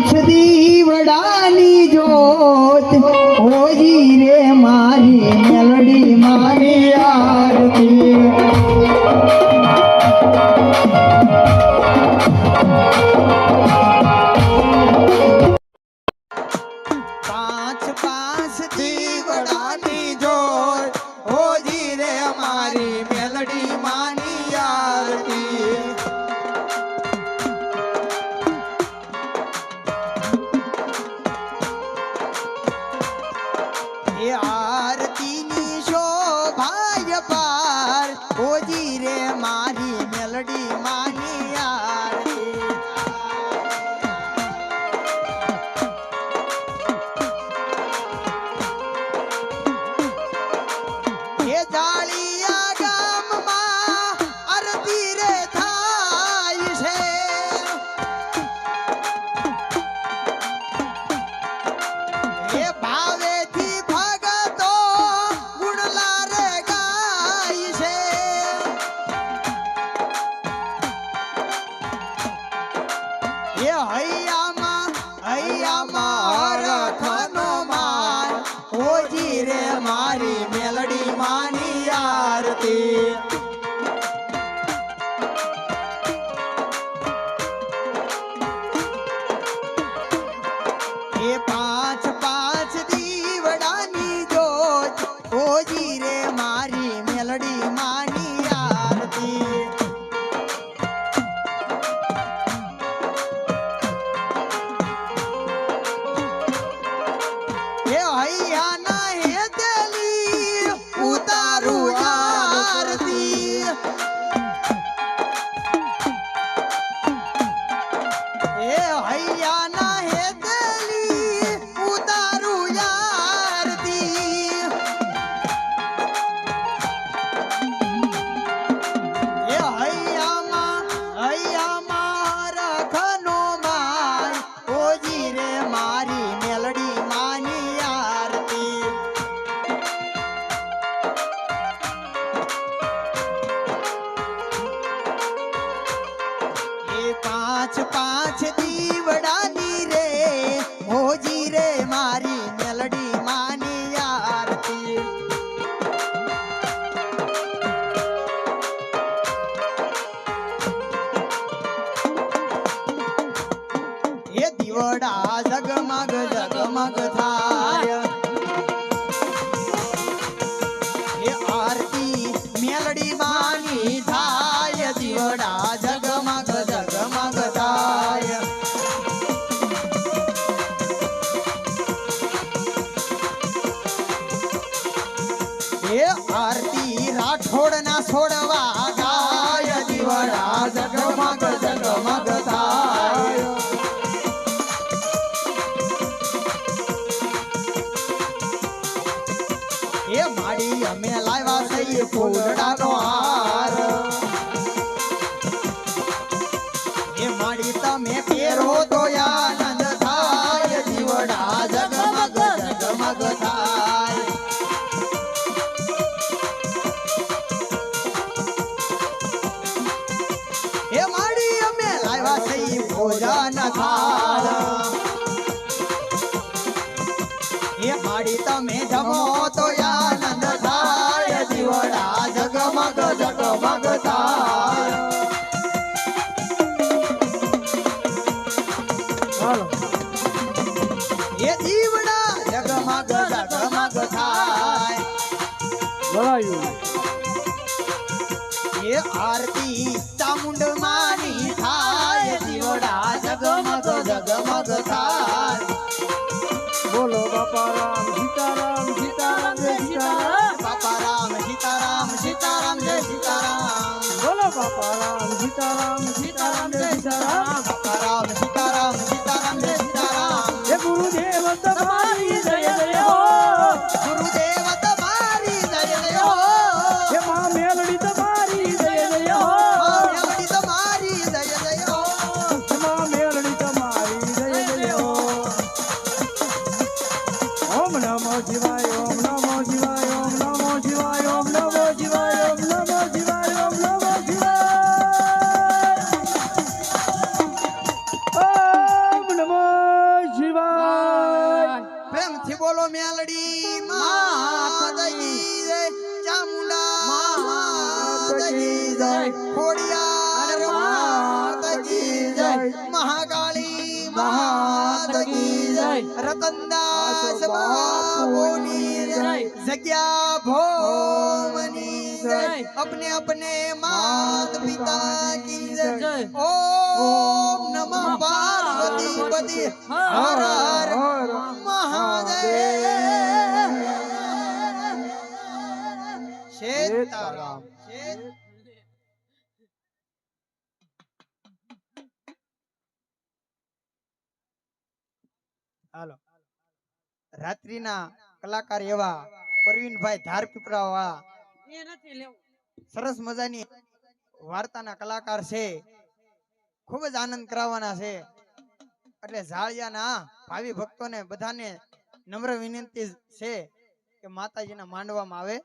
પાંચ દીવડાની એ હૈયામાં હૈયામાં રખનો માર. ઓજી રે મારી મેલડી માની આરતી. એ પાંચ પાંચ દીવડાની જોત ઓજી એ હૈયા જગમગ જગમગ થાય એ આરતી મેલડી માની થાય દીવડા જગમગ જગમગ થાય એ આરતી રાઠોડ ના છોડવા અમે લાવ્યા છીએ ફૂલડાનો હાર. એ માડી તમે પહેરો તો આનંદ થાય જીવડા જગમગ જગમગ થાય. એ માડી અમે લાવ્યા છીએ ભોજન થાળ. એ માડી તમે જમો हे जीवडा जगमग जगमग आरती चामुंड मानी थाय. जीवडा जगमग जगमग थाय. बोलो बापा राम सीताराम सीताराम जय सीताराम. बापा राम सीताराम सीताराम जय सीताराम. बोलो बापा राम सीताराम सीताराम जय सीताराम. बापा राम the body. जय खोडिया माता जय महाकाली मात जय रतनदास बोली जय जग्या भोमनी जय अपने अपने मात पिता की जय ओम नमः पार्वती पति हर हर महादेव। शेतराम। હાલો. રાત્રિના કલાકાર એવા પરવીનભાઈ ધાર પીપળાવાળા સરસ મજાની વાર્તાના કલાકાર છે. ખૂબ જ આનંદ કરાવવાના છે. એટલે ઝાળિયાના ભાવિ ભક્તોને બધાને નમ્ર વિનંતી છે કે માતાજીના માંડવામાં આવે.